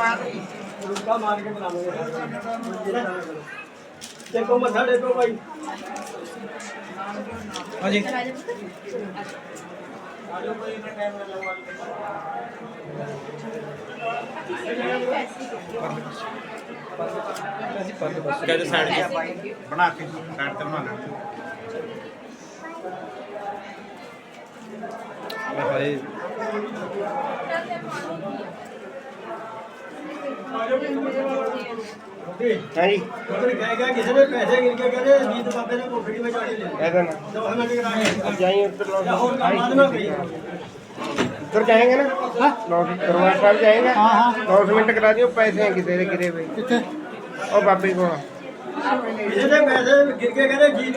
ਰੁਕਾ ਮਾਰ ਕੇ ਬੁਲਾਵਾਂਗੇ ਦੇਖੋ ਮੱਥਾ ਟੇਕੋ ਭਾਈ ਹਾਂਜੀ ਕਹਿੰਦੇ ਸਾਈਡ ਤੇ ਬਣਾ ਕੇ। ਸਾਈਡ ਤੇ ਬਣਾ ਲੈ ਹਾਏ। ਹਾਂਜੀ। ਨੇ ਨੇ ਨਾ ਉੱਧਰ ਨਾ ਜਾਏਂਗੇ ਨਾ? ਦਰਬਾਰ ਸਾਹਿਬ ਜਾਏਂਗੇ? ਹਾਂ ਹਾਂ। 10 ਮਿੰਟ ਕਰਾ ਦਿਓ ਪੈਸੇ ਹੈ ਕਿਤੇ ਦੇ ਕਿਤੇ ਬਈ ਕਿੱਥੇ? ਉਹ ਬਾਬੇ ਕੋਲ। ਕਿਸੇ ਦੇ ਪੈਸੇ ਗੱਡੀ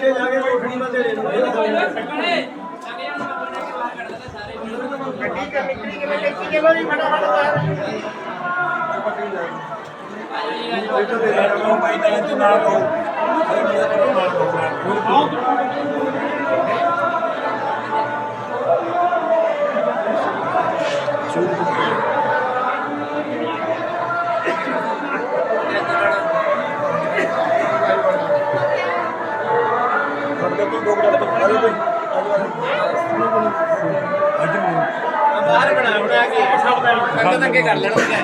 ਨਿਕਲੀ ਕਿਵੇਂ ਦੇਖੀ ਕਿ ਬਈ ਫਟਾਫਟ ਬਾਹਰ ਬਣਾ ਬਣਾ ਕੇ। ਸਭ ਦਾ ਅੱਗੇ ਕਰ ਲੈਣਾ ਉਹਨੇ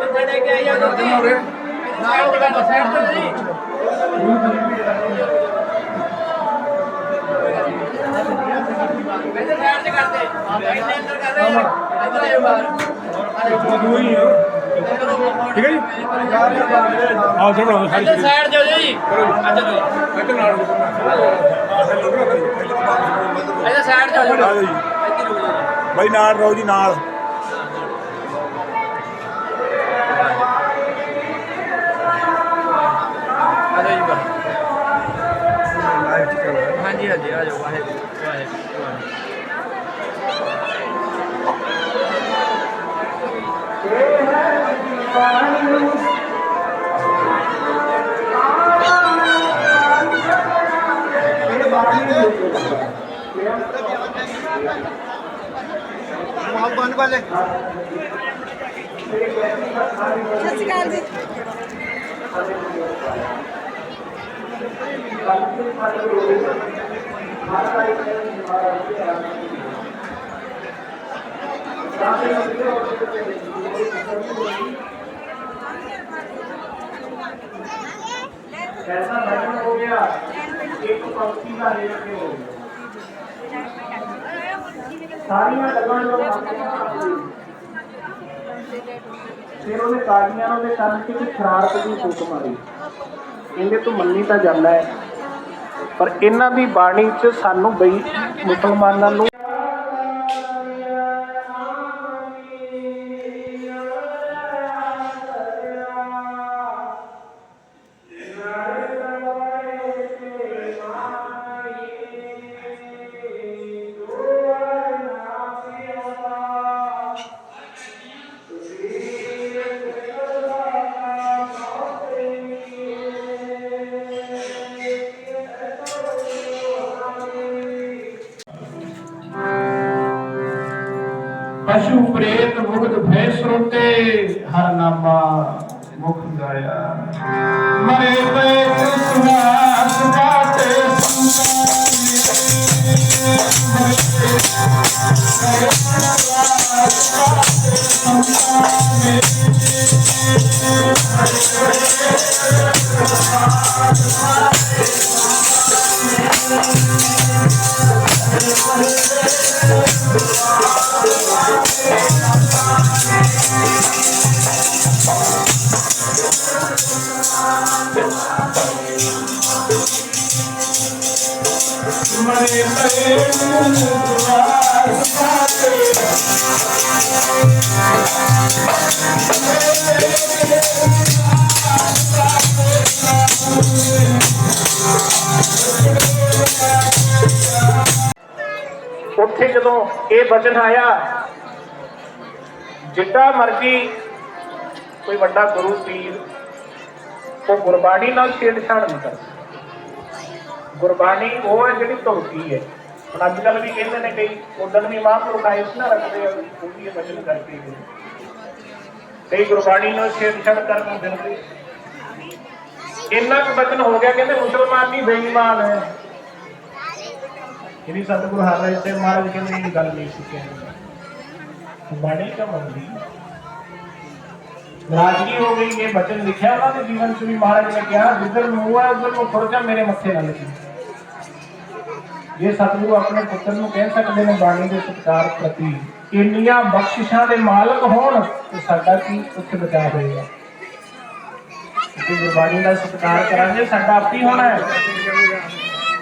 ਮੱਥਾ ਟੇਕ ਕੇ ਆਇਆ ਨਾ ਉਹ ਜੀ ਕਹਿੰਦੇ ਸਾਈਡ ਤੇ ਕਰਦੇ ਇਹਨੇ ਅੰਦਰ ਕਰਦੇ ਇੱਧਰ ਆਇਓ ਜੀ ਆਹ ਚਲੋ ਹੋ ਜਾਓ ਜੀ ਅੱਛਾ ਜੀ ਇੱਧਰ ਜਾਓ ਜੀ ਇੱਧਰ ਹੋ ਜਾਓ ਜੀ। ਬਾਈ ਨਾਲ ਰਹੋ ਜੀ ਨਾਲ ਹਾਂਜੀ ਹਾਂਜੀ ਆ ਜਾਓ ਵਾਹਿਗੁਰੂ ਵਾਹਿਗੁਰੂ ਵਾਹਿਗੁਰੂ ਮਾਲ ਬਣ ਵਾਲੇ ਸਤਿ ਸ਼੍ਰੀ ਅਕਾਲ ਜੀ। कैसा भजन हो गया एक पंक्ति का निरखे हो गया ਸਾਰੀਆਂ ਗੱਲਾਂ ਜੋ ਫਿਰ ਉਹਨੇ ਕਾਦੀਆਂ ਨੂੰ ਦੇ ਕੰਨ 'ਚ ਇੱਕ ਸ਼ਰਾਰਤ ਦੀ ਫੂਕ ਮਾਰੀ ਇਹਦੇ ਤੋਂ ਮੰਨੀ ਤਾਂ ਜਾਂਦਾ ਹੈ ਪਰ ਇਹਨਾਂ ਦੀ ਬਾਣੀ 'ਚ ਸਾਨੂੰ ਬਈ ਮੁਸਲਮਾਨਾਂ ਨੂੰ ਪਸ਼ੂ ਪ੍ਰੇਤ ਮੁਗਧ ਭੈ ਸਰੋਤੇ ਹਰ ਨਾਮਾ ਮੁਖ ਗਾਇਆ। ਮਰੇ ਪਏ ਕ੍ਰਿਸ਼ਨਾ ਸੁਭਾਤੇ ਮਰੇ ਪਏ ਕ੍ਰਿਸ਼ਨਾ ਸੁਭਾਤੇ ਉੱਥੇ ਜਦੋਂ ਇਹ ਬਚਨ ਆਇਆ ਜਿੱਡਾ ਮਰਜ਼ੀ ਕੋਈ ਵੱਡਾ ਗੁਰੂ ਪੀਰ ਉਹ ਗੁਰਬਾਣੀ ਨਾਲ ਛੇੜਛਾੜ ਨਹੀਂ ਕਰਦਾ ਗੁਰਬਾਣੀ ਉਹ ਹੈ ਜਿਹੜੀ ਧੁਲਕੀ ਹੈ। ਹੁਣ ਅੱਜ ਕੱਲ ਵੀ ਕਹਿੰਦੇ ਨੇ ਕਈ, ਉਦਣ ਵੀ ਮਹਾਂਪੁਰਖ ਆਏ ਸੀ ਨਾ, ਰੱਖਦੇ ਆ, ਉਹ ਵੀ ਇਹ ਬਚਨ ਕਰਕੇ ਕਈ ਗੁਰਬਾਣੀ ਨੂੰ ਛੇੜਛਾੜ ਕਰਨ ਦਿੰਦੇ। ਇੰਨਾ ਕੁ ਬਚਨ ਹੋ ਗਿਆ, ਕਹਿੰਦੇ ਮੁਸਲਮਾਨ ਨਹੀਂ ਬੇਈਮਾਨ ਹੈ। ਜਿਹੜੀ ਸਤਿਗੁਰੂ ਹਰਿ ਤੇ ਮਹਾਰਾਜ ਕਹਿੰਦੇ ਇਹ ਗੱਲ ਨਹੀਂ ਸੀ ਕਹਿੰਦੇ। ਬਾਣੀ ਕਾ ਮੰਦੀ ਨਾਰਾਜ਼ਗੀ ਹੋ ਗਈ, ਇਹ ਬਚਨ ਲਿਖਿਆ ਉਹਨਾਂ ਦੇ ਜੀਵਨ ਚ ਵੀ ਮਹਾਰਾਜ ਨੇ ਕਿਹਾ, ਜਿੱਧਰ ਮੂੰਹ ਹੈ ਉਧਰ ਨੂੰ ਖੁਰ ਜਾ, ਮੇਰੇ ਮੱਥੇ ਨਾਲ ਲਿਖੀ ਇਹ ਸਤਿਗੁਰੂ ਆਪਣੇ ਪੁੱਤਰ ਨੂੰ ਕਹਿ ਸਕਦੇ ਨੇ ਬਾਣੀ ਦੇ ਸਤਿਕਾਰ ਪ੍ਰਤੀ, ਇੰਨੀਆਂ ਬਖਸ਼ਿਸ਼ਾਂ ਦੇ ਮਾਲਕ ਹੋਣ ਤੇ ਸਾਡਾ ਕੀ ਉੱਥੇ ਬਚਾ ਹੋਏਗਾ? ਜੇ ਗੁਰਬਾਣੀ ਦਾ ਸਤਿਕਾਰ ਕਰਾਂਗੇ, ਸਾਡਾ ਆਪੀ ਹੋਣਾ ਹੈ।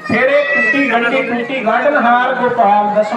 ਫਿਰ ਇਹ ਟੁੱਟੀ ਗੰਢੀ ਟੁੱਟੀ ਗੰਢਨ ਹਾਰ ਗੋਪਾਲ, ਦਸਮ